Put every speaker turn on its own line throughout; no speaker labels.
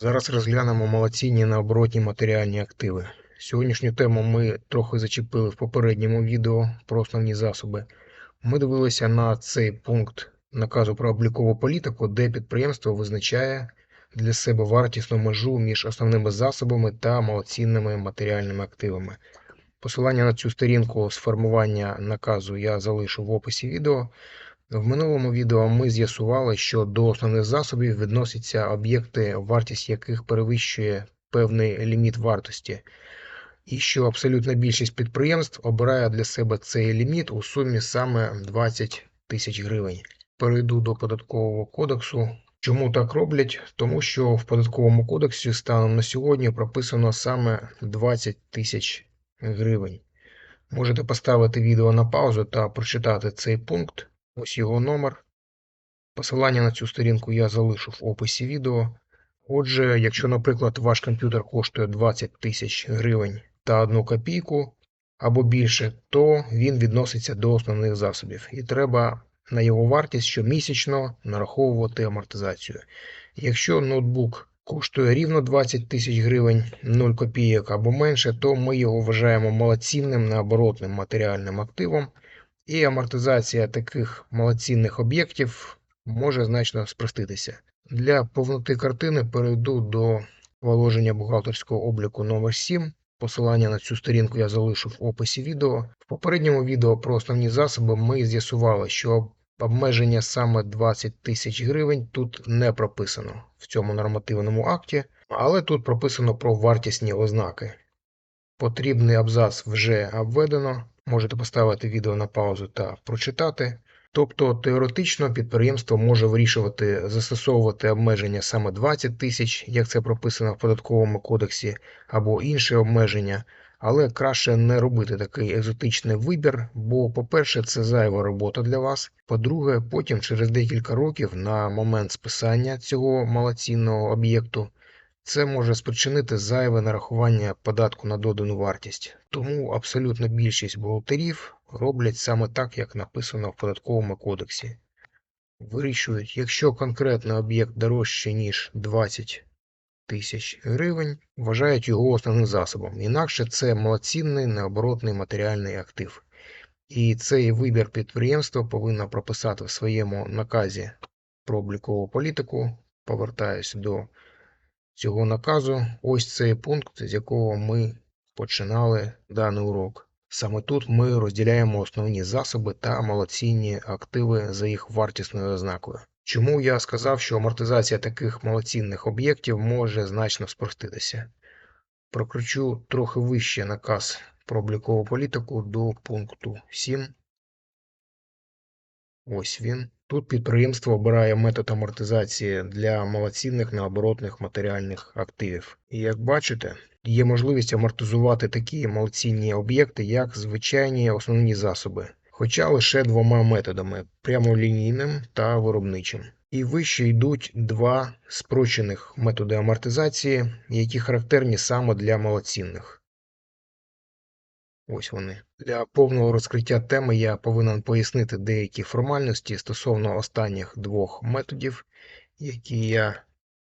Зараз розглянемо малоцінні необоротні матеріальні активи. Сьогоднішню тему ми трохи зачепили в попередньому відео про основні засоби. Ми дивилися на цей пункт наказу про облікову політику, де підприємство визначає для себе вартісну межу між основними засобами та малоцінними матеріальними активами. Посилання на цю сторінку з формування наказу я залишу в описі відео. В минулому відео ми з'ясували, що до основних засобів відносяться об'єкти, вартість яких перевищує певний ліміт вартості, і що абсолютна більшість підприємств обирає для себе цей ліміт у сумі саме 20 тисяч гривень. Перейду до податкового кодексу. Чому так роблять? Тому що в податковому кодексі станом на сьогодні прописано саме 20 тисяч гривень. Можете поставити відео на паузу та прочитати цей пункт. Ось його номер. Посилання на цю сторінку я залишу в описі відео. Отже, якщо, наприклад, ваш комп'ютер коштує 20 тисяч гривень та 1 копійку або більше, то він відноситься до основних засобів, і треба на його вартість щомісячно нараховувати амортизацію. Якщо ноутбук коштує рівно 20 тисяч гривень 0 копійок або менше, то ми його вважаємо малоцінним необоротним матеріальним активом, і амортизація таких малоцінних об'єктів може значно спроститися. Для повноти картини перейду до положення бухгалтерського обліку номер 7 Посилання на цю сторінку я залишу в описі відео. В попередньому відео про основні засоби ми з'ясували, що обмеження саме 20 тисяч гривень тут не прописано в цьому нормативному акті, але тут прописано про вартісні ознаки. Потрібний абзац вже обведено. Можете поставити відео на паузу та прочитати. Тобто теоретично підприємство може вирішувати застосовувати обмеження саме 20 тисяч, як це прописано в податковому кодексі, або інші обмеження, але краще не робити такий екзотичний вибір, бо, по-перше, це зайва робота для вас. По-друге, потім через декілька років на момент списання цього малоцінного об'єкту це може спричинити зайве нарахування податку на додану вартість. Тому абсолютна більшість бухгалтерів роблять саме так, як написано в податковому кодексі. Вирішують, якщо конкретний об'єкт дорожче, ніж 20 тисяч гривень, вважають його основним засобом. Інакше це малоцінний необоротний матеріальний актив. І цей вибір підприємства повинно прописати в своєму наказі про облікову політику. Повертаюсь до цього наказу. Ось цей пункт, з якого ми починали даний урок. Саме тут ми розділяємо основні засоби та малоцінні активи за їх вартісною ознакою. Чому я сказав, що амортизація таких малоцінних об'єктів може значно спроститися? Прокручу трохи вище наказ про облікову політику до пункту 7. Ось він. Тут підприємство обирає метод амортизації для малоцінних необоротних матеріальних активів. І як бачите, є можливість амортизувати такі малоцінні об'єкти, як звичайні основні засоби, хоча лише двома методами прямолінійним та виробничим. І вище йдуть два спрощених методи амортизації, які характерні саме для малоцінних. Ось вони. Для повного розкриття теми я повинен пояснити деякі формальності стосовно останніх двох методів, які я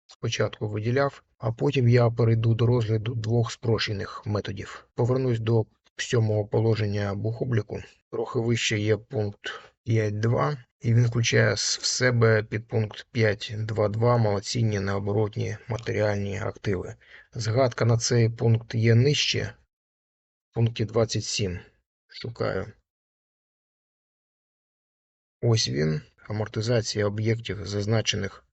спочатку виділяв, а потім я перейду до розгляду двох спрощених методів. Повернусь до сьомого положення бухобліку. Трохи вище є пункт 5.2, і він включає в себе підпункт 5.2.2 малоцінні необоротні матеріальні активи. Згадка на цей пункт є нижче пункті 27. Шукаю. Ось він. Амортизація об'єктів, зазначених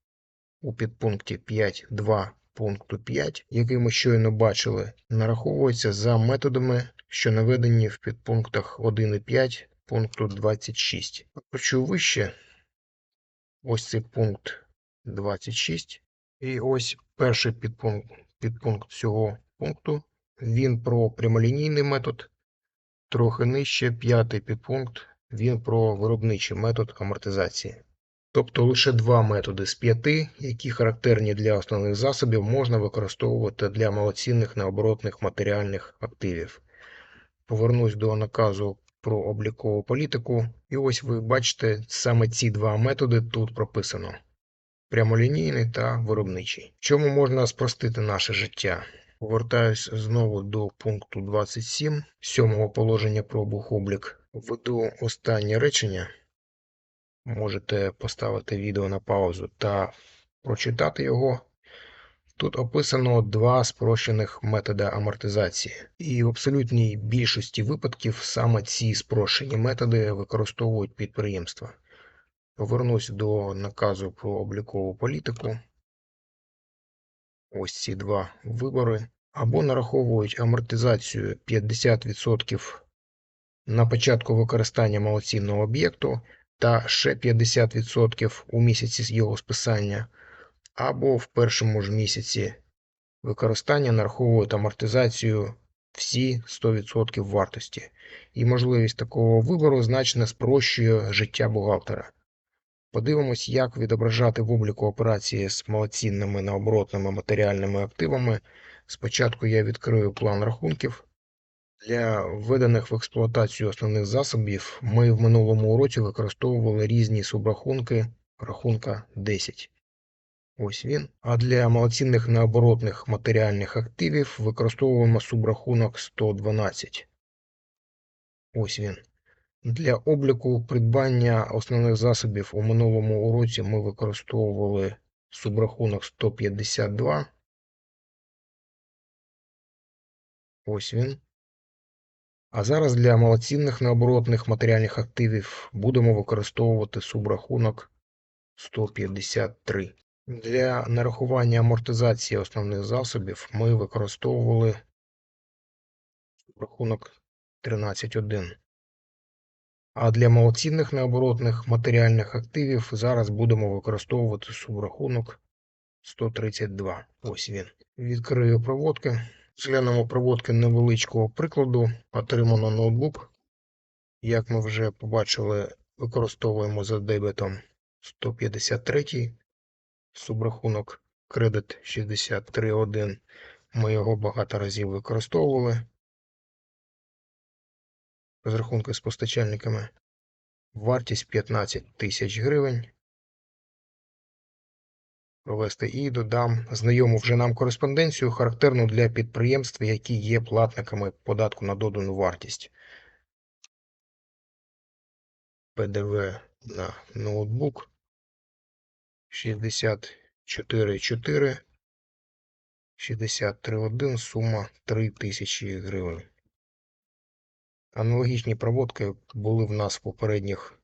у підпункті 5.2 пункту 5, який ми щойно бачили, нараховується за методами, що наведені в підпунктах 1 і 5 пункту 26. Прочу вище. Ось цей пункт 26. І ось перший підпункт, підпункт цього пункту він про прямолінійний метод, трохи нижче п'ятий підпункт, він про виробничий метод амортизації. Тобто лише два методи з п'яти, які характерні для основних засобів, можна використовувати для малоцінних необоротних матеріальних активів. Повернусь до наказу про облікову політику, і ось ви бачите, саме ці два методи тут прописано. прямолінійний та виробничий. В чому можна спростити наше життя? Повертаюсь знову до пункту 27, сьомого положення про бухоблік. Введу останнє речення. Можете поставити відео на паузу та прочитати його. Тут описано два спрощених методи амортизації, і в абсолютній більшості випадків саме ці спрощені методи використовують підприємства. Повернусь до наказу про облікову політику. Ось ці два вибори. Або нараховують амортизацію 50% на початку використання малоцінного об'єкту та ще 50% у місяці його списання, або в першому ж місяці використання нараховують амортизацію всі 100% вартості. І можливість такого вибору значно спрощує життя бухгалтера. Подивимось, як відображати в обліку операції з малоцінними необоротними матеріальними активами. Спочатку я відкрию план рахунків. Для введених в експлуатацію основних засобів ми в минулому уроці використовували різні субрахунки рахунка 10. Ось він. А для малоцінних необоротних матеріальних активів використовуємо субрахунок 112. Ось він. Для обліку придбання основних засобів у минулому уроці ми використовували субрахунок 152. Ось він. А зараз для малоцінних необоротних матеріальних активів будемо використовувати субрахунок 153. Для нарахування амортизації основних засобів ми використовували рахунок 13.1. А для малоцінних необоротних матеріальних активів зараз будемо використовувати субрахунок 132. Ось він. Відкрию проводки. Зглянемо проводки невеличкого прикладу. Отримано ноутбук. Як ми вже побачили, використовуємо за дебетом 153 субрахунок кредит 63.1. Ми його багато разів використовували. Розрахунки з постачальниками. Вартість 15 тисяч гривень. Провести і додам знайому вже нам кореспонденцію, характерну для підприємств, які є платниками податку на додану вартість. ПДВ на ноутбук 64,4, 63,1, сума 3 тисячі гривень. Аналогічні проводки були в нас в попередніх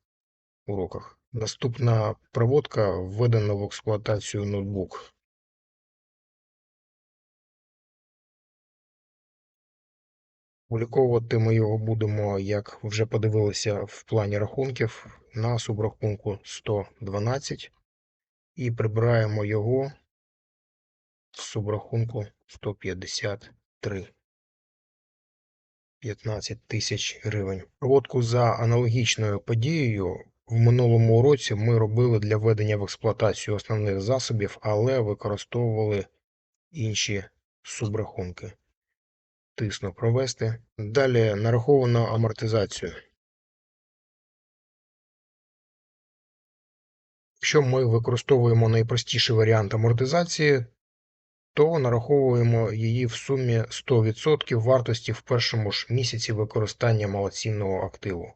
уроках. Наступна проводка введена в експлуатацію ноутбук. Уліковувати ми його будемо, як вже подивилися в плані рахунків, на субрахунку 112 і прибираємо його з субрахунку 153. 15 тисяч гривень. Проводку за аналогічною подією в минулому уроці ми робили для введення в експлуатацію основних засобів, але використовували інші субрахунки. Тисну провести. Далі нараховано амортизацію. Якщо ми використовуємо найпростіший варіант амортизації, то нараховуємо її в сумі 100% вартості в першому ж місяці використання малоцінного активу.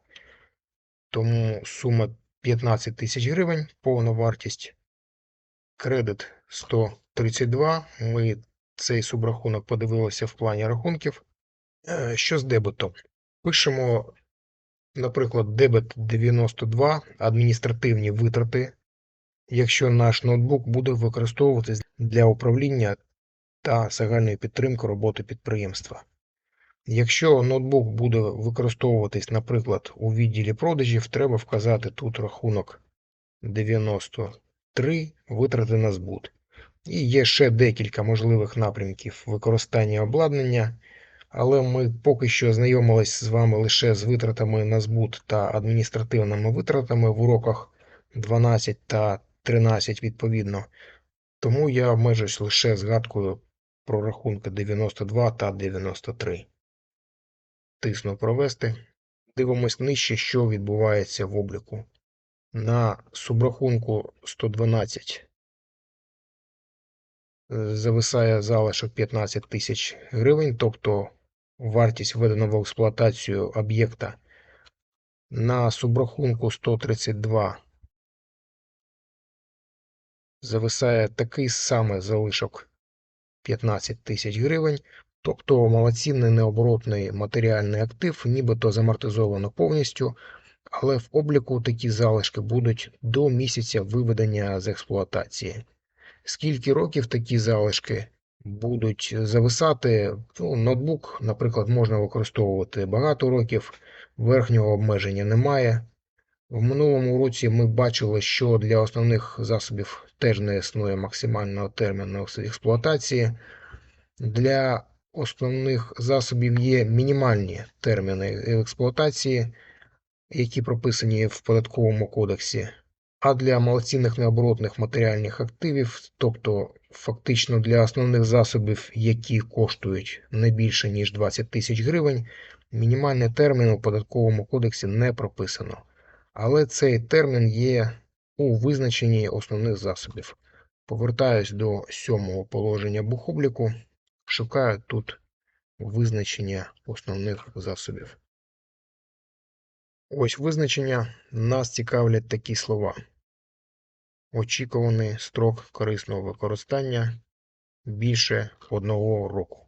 Тому сума 15 тисяч гривень, повна вартість. Кредит 132. Ми цей субрахунок подивилися в плані рахунків. Е, що з дебетом? Пишемо, наприклад, дебет 92, адміністративні витрати. Якщо наш ноутбук буде використовуватись для управління та загальної підтримки роботи підприємства. Якщо ноутбук буде використовуватись, наприклад, у відділі продажів, треба вказати тут рахунок 93 витрати на збут. І є ще декілька можливих напрямків використання обладнання, але ми поки що знайомились з вами лише з витратами на збут та адміністративними витратами в уроках 12 та 13 відповідно. Тому я обмежусь лише згадкою про рахунки 92 та 93. Тисну провести. Дивимось нижче, що відбувається в обліку. На субрахунку 112 зависає залишок 15 тисяч гривень, тобто вартість введеного в експлуатацію об'єкта на субрахунку 132 зависає такий самий залишок 15 тисяч гривень, тобто малоцінний необоротний матеріальний актив, нібито замортизовано повністю, але в обліку такі залишки будуть до місяця виведення з експлуатації. Скільки років такі залишки будуть зависати? Ну, Ноутбук, наприклад, можна використовувати багато років, верхнього обмеження немає. В минулому році ми бачили, що для основних засобів теж не існує максимального терміну експлуатації. Для основних засобів є мінімальні терміни експлуатації, які прописані в податковому кодексі. А для малоцінних необоротних матеріальних активів, тобто фактично для основних засобів, які коштують не більше ніж 20 тисяч гривень, мінімальний термін у податковому кодексі не прописано. Але цей термін є у визначенні основних засобів. Повертаюсь до сьомого положення бухобліку, шукаю тут визначення основних засобів. Ось визначення нас цікавлять такі слова. Очікуваний строк корисного використання більше одного року.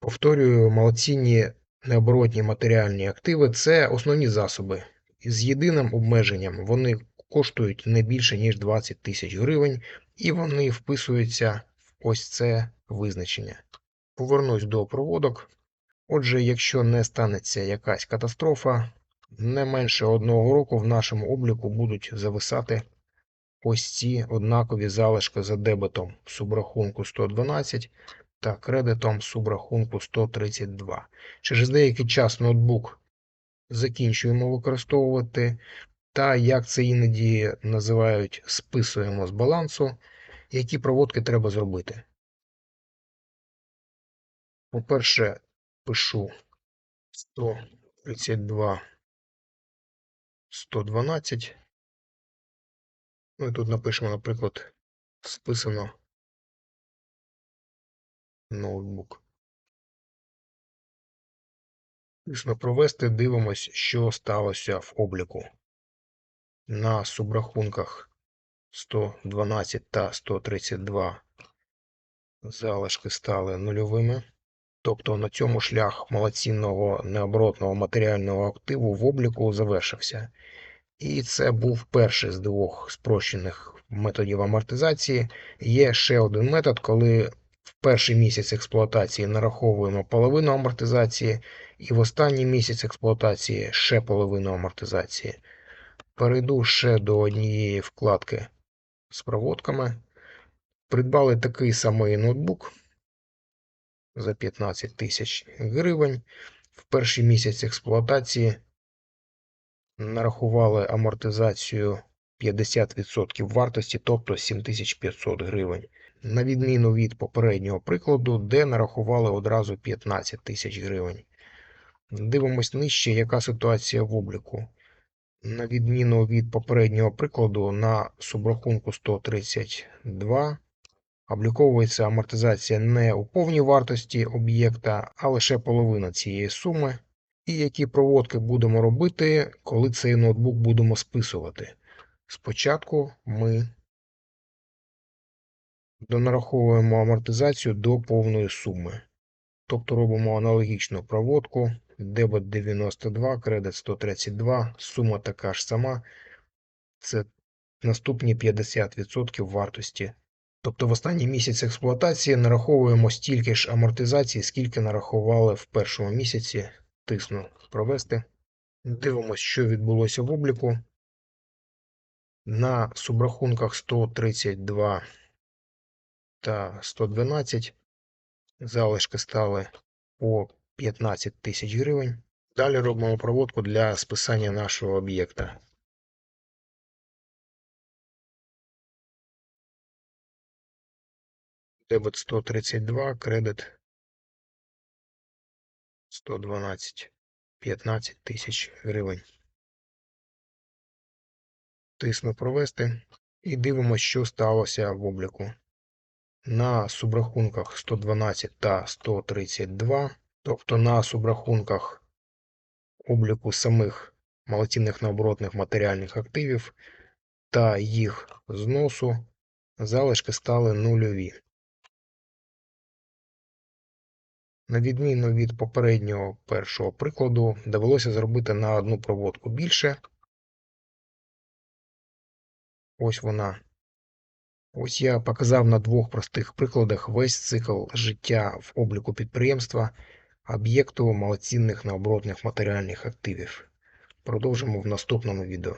Повторюю, малоцінні необоротні матеріальні активи це основні засоби. З єдиним обмеженням вони коштують не більше, ніж 20 тисяч гривень, і вони вписуються в ось це визначення. Повернусь до проводок. Отже, якщо не станеться якась катастрофа, не менше одного року в нашому обліку будуть зависати ось ці однакові залишки за дебетом субрахунку 112 та кредитом субрахунку 132. Через деякий час ноутбук закінчуємо використовувати, та як це іноді називають, списуємо з балансу, які проводки треба зробити. По-перше, пишу 132 112. Ну і тут напишемо, наприклад, списано ноутбук. Пісно провести, дивимось, що сталося в обліку. На субрахунках 112 та 132 залишки стали нульовими. Тобто на цьому шлях малоцінного необоротного матеріального активу в обліку завершився. І це був перший з двох спрощених методів амортизації. Є ще один метод, коли в перший місяць експлуатації нараховуємо половину амортизації, і в останній місяць експлуатації ще половину амортизації. Перейду ще до однієї вкладки з проводками. Придбали такий самий ноутбук за 15 тисяч гривень. В перший місяць експлуатації нарахували амортизацію 50% вартості, тобто 7500 гривень. На відміну від попереднього прикладу, де нарахували одразу 15 тисяч гривень. Дивимось нижче, яка ситуація в обліку. На відміну від попереднього прикладу, на субрахунку 132 обліковується амортизація не у повній вартості об'єкта, а лише половина цієї суми. І які проводки будемо робити, коли цей ноутбук будемо списувати. Спочатку ми донараховуємо амортизацію до повної суми. Тобто робимо аналогічну проводку, дебет 92, кредит 132, сума така ж сама. Це наступні 50% вартості. Тобто в останній місяць експлуатації нараховуємо стільки ж амортизації, скільки нарахували в першому місяці. Тисну провести. Дивимося, що відбулося в обліку. На субрахунках 132 та 112 залишки стали по 15 тисяч гривень. Далі робимо проводку для списання нашого об'єкта. Дебет 132, кредит 112 15 тисяч гривень. Тисну провести і дивимося, що сталося в обліку. на субрахунках 112 та 132, тобто на субрахунках обліку самих малоцінних необоротних матеріальних активів та їх зносу залишки стали нульові. На відміну від попереднього першого прикладу, довелося зробити на одну проводку більше. Ось вона. Ось я показав на двох простих прикладах весь цикл життя в обліку підприємства об'єкту малоцінних необоротних матеріальних активів. Продовжимо в наступному відео.